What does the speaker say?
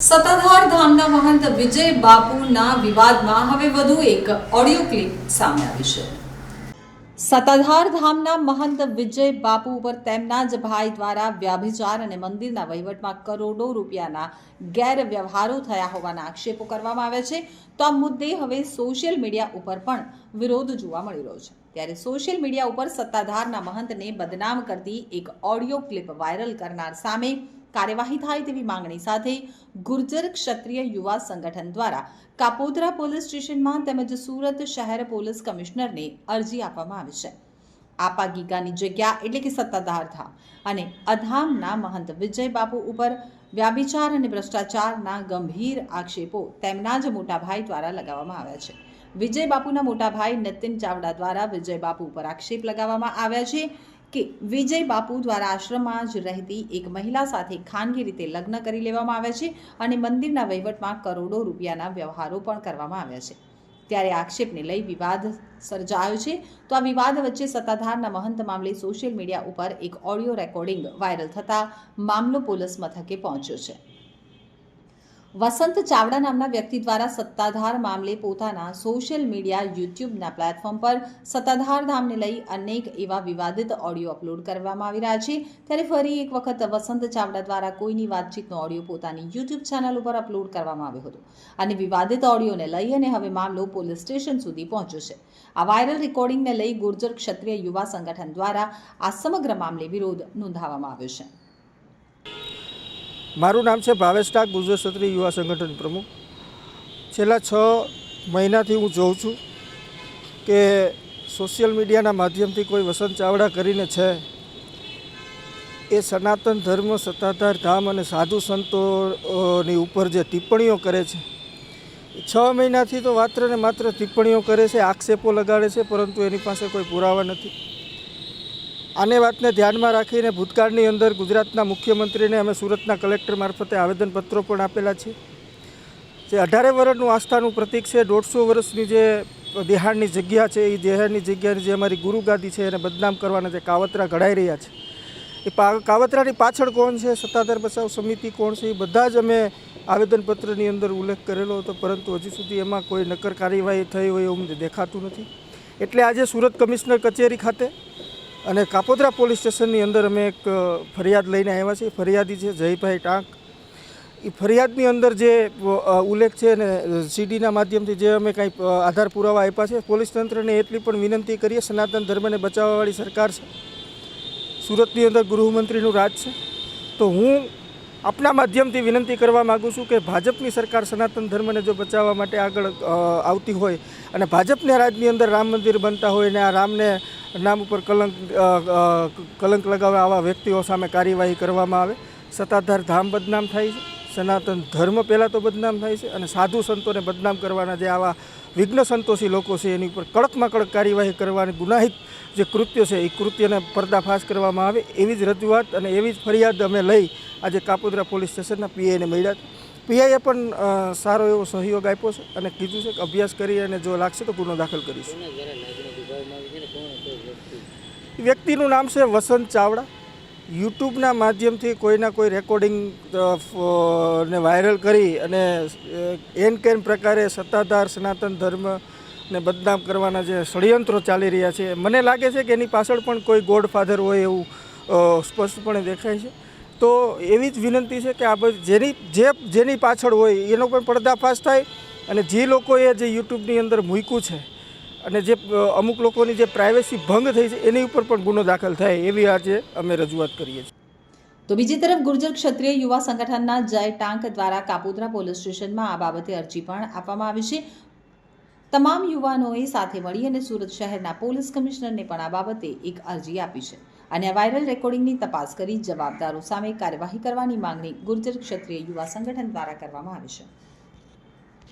સત્તાધાર ધામના મહંત વિજય બાપુના વિવાદમાં હવે વધુ એક ઓડિયો ક્લિપ સામે આવી છે. સતાધાર ધામના મહંત વિજય બાપુ ઉપર તેમના જ ભાઈ દ્વારા વ્યાભિચાર અને મંદિરના વહીવટમાં કરોડો રૂપિયાના ગેરવ્યવહારો થયા હોવાના આક્ષેપો કરવામાં આવ્યા છે. તો આ મુદ્દે હવે સોશિયલ મીડિયા ઉપર પણ વિરોધ જોવા મળી રહ્યો છે. ત્યારે સોશિયલ મીડિયા ઉપર સત્તાધારના મહંતને બદનામ કરતી એક ઓડિયો ક્લિપ વાયરલ કરનાર સામે કાર્યવાહી થાય તેવી માંગણી સાથે ગુર્જર ક્ષત્રિય યુવા સંગઠન દ્વારા કાપોદરા પોલીસ સ્ટેશનમાં તેમજ સુરત શહેર પોલીસ કમિશનરને અરજી આપવામાં આવી છે. આપા ગીગાની જગ્યા એટલે કે સત્તાધાર થા અને અધામના મહંત વિજય બાપુ ઉપર વ્યાભિચાર અને ભ્રષ્ટાચારના ગંભીર આક્ષેપો તેમના જ મોટા ભાઈ દ્વારા લગાવવામાં આવ્યા છે. વિજય બાપુના મોટા ભાઈ નીતિન ચાવડા દ્વારા વિજય બાપુ ઉપર આક્ષેપ લગાવવામાં આવ્યા છે. કે વિજય બાપુ દ્વારા આશ્રમમાં જ રહેતી એક મહિલા સાથે ખાનગી રીતે લગ્ન કરી લેવામાં આવ્યા છે અને મંદિરના વહીવટમાં કરોડો રૂપિયાના વ્યવહારો પણ કરવામાં આવ્યા છે. ત્યારે આક્ષેપને લઈ વિવાદ સર્જાયો છે. તો આ વિવાદ વચ્ચે સત્તાધારના મહંત મામલે સોશિયલ મીડિયા ઉપર એક ઓડિયો રેકોર્ડિંગ વાયરલ થતાં મામલો પોલીસ મથકે પહોંચ્યો છે. વસંત ચાવડા નામના વ્યક્તિ દ્વારા સત્તાધાર મામલે પોતાના સોશિયલ મીડિયા યુટ્યુબના પ્લેટફોર્મ પર સત્તાધાર ધામને લઈ અનેક એવા વિવાદિત ઓડિયો અપલોડ કરવામાં આવી રહ્યા છે. ત્યારે ફરી એક વખત વસંત ચાવડા દ્વારા કોઈની વાતચીતનો ઓડિયો પોતાની યુટ્યુબ ચેનલ ઉપર અપલોડ કરવામાં આવ્યો હતો અને વિવાદિત ઓડિયોને લઈ અને હવે મામલો પોલીસ સ્ટેશન સુધી પહોંચ્યો છે. આ વાયરલ રેકોર્ડિંગને લઈ ગુર્જર ક્ષત્રિય યુવા સંગઠન દ્વારા આ સમગ્ર મામલે વિરોધ નોંધાવવામાં આવ્યો છે. મારું નામ છે ભાવેશ ટાક ગુજરાત ક્ષત્રિય યુવા સંગઠન પ્રમુખ. છેલ્લા છ મહિનાથી હું જોઉં છું કે સોશિયલ મીડિયાના માધ્યમથી કોઈ વસંત ચાવડા કરીને છે. એ સનાતન ધર્મ, સત્તાધાર ધામ અને સાધુ સંતોની ઉપર જે ટિપ્પણીઓ કરે છે. છ મહિનાથી તો માત્ર ને માત્ર ટિપ્પણીઓ કરે છે, આક્ષેપો લગાડે છે, પરંતુ એની પાસે કોઈ પુરાવા નથી. આને વાતને ધ્યાનમાં રાખીને ભૂતકાળની અંદર ગુજરાતના મુખ્યમંત્રીને અમે સુરતના કલેક્ટર મારફતે આવેદનપત્રો પણ આપેલા છે. જે અઢારે વર્ષનું આસ્થાનું પ્રતીક છે, દોઢસો વર્ષની જે દેહાણની જગ્યા છે, એ દેહાડની જગ્યાની જે અમારી ગુરુગાદી છે, એને બદનામ કરવાના જે કાવતરા ઘડાઈ રહ્યા છે. એ કાવતરાની પાછળ કોણ છે? સત્તાધાર બચાવ સમિતિ કોણ છે? એ બધા જ અમે આવેદનપત્રની અંદર ઉલ્લેખ કરેલો હતો, પરંતુ હજી સુધી એમાં કોઈ નક્કર કાર્યવાહી થઈ હોય એવું દેખાતું નથી. એટલે આજે સુરત કમિશનર કચેરી ખાતે અને કાપોદ્રા પોલીસ સ્ટેશનની અંદર અમે એક ફરિયાદ લઈને આવ્યા છીએ. ફરિયાદી છે જયભાઈ ટાંક. એ ફરિયાદની અંદર જે ઉલ્લેખ છે ને, સીડીના માધ્યમથી જે અમે કંઈ આધાર પુરાવા આપ્યા છે, પોલીસ તંત્રને એટલી પણ વિનંતી કરીએ, સનાતન ધર્મને બચાવવાવાળી સરકાર છે. સુરતની અંદર ગૃહમંત્રીનું રાજ છે. તો હું આપના માધ્યમથી વિનંતી કરવા માગું છું કે ભાજપની સરકાર સનાતન ધર્મને જો બચાવવા માટે આગળ આવતી હોય અને ભાજપના રાજની અંદર રામ મંદિર બનતા હોય ને આ રામને નામ ઉપર કલંક કલંક લગાવે આવા વ્યક્તિઓ સામે કાર્યવાહી કરવામાં આવે. સત્તાધાર ધામ બદનામ થાય છે. સનાતન ધર્મ પહેલાં તો બદનામ થાય છે અને સાધુ સંતોને બદનામ કરવાના જે આવા વિઘ્ન સંતોષી લોકો છે, એની ઉપર કડકમાં કડક કાર્યવાહી કરવાની ગુનાહિત જે કૃત્ય છે, એ કૃત્યને પર્દાફાશ કરવામાં આવે એવી જ રજૂઆત અને એવી જ ફરિયાદ અમે લઈ આજે કાપોદ્રા પોલીસ સ્ટેશનના પીઆઈને મળ્યા પીઆઈએ પણ સારો એવો સહયોગ આપ્યો છે અને કીધું છે કે અભ્યાસ કરી અને જો લાગશે તો ગુનો દાખલ કરીશું. વ્યક્તિનું નામ છે વસંત ચાવડા. યુટ્યુબના માધ્યમથી કોઈના કોઈ રેકોર્ડિંગ ને વાયરલ કરી અને એન કેન પ્રકારે સત્તાધાર, સનાતન ધર્મ ને બદનામ કરવાના જે ષડયંત્રો ચાલી રહ્યા છે, મને લાગે છે કે એની પાછળ પણ કોઈ ગોડફાધર હોય એવું સ્પષ્ટપણે દેખાય છે. તો એવી જ વિનંતી છે કે આ જેની, જે, જેની પાછળ હોય એનો પણ પર્દાફાશ થાય અને જે લોકોએ જે યુટ્યુબની અંદર મૂક્યું છે અને જે અમુક લોકોની જે પ્રાઇવેસી ભંગ થઈ છે, એની ઉપર પણ ગુનો દાખલ થાય એવી આજે અમે રજૂઆત કરીએ છીએ. તો બીજી તરફ ગુર્જર ક્ષત્રિય યુવા સંગઠનના જય ટાંક દ્વારા કાપોદ્રા પોલીસ સ્ટેશનમાં આ બાબતે અરજી પણ આપવામાં આવી છે. તમામ યુવાનોએ સાથે મળી અને સુરત શહેરના પોલીસ કમિશનરને પણ આ બાબતે એક અરજી આપી છે. અને વાયરલ રેકોર્ડિંગની તપાસ કરી જવાબદારો સામે કાર્યવાહી કરવાની માંગણી ગુર્જર ક્ષત્રિય યુવા સંગઠન દ્વારા કરવામાં આવી છે.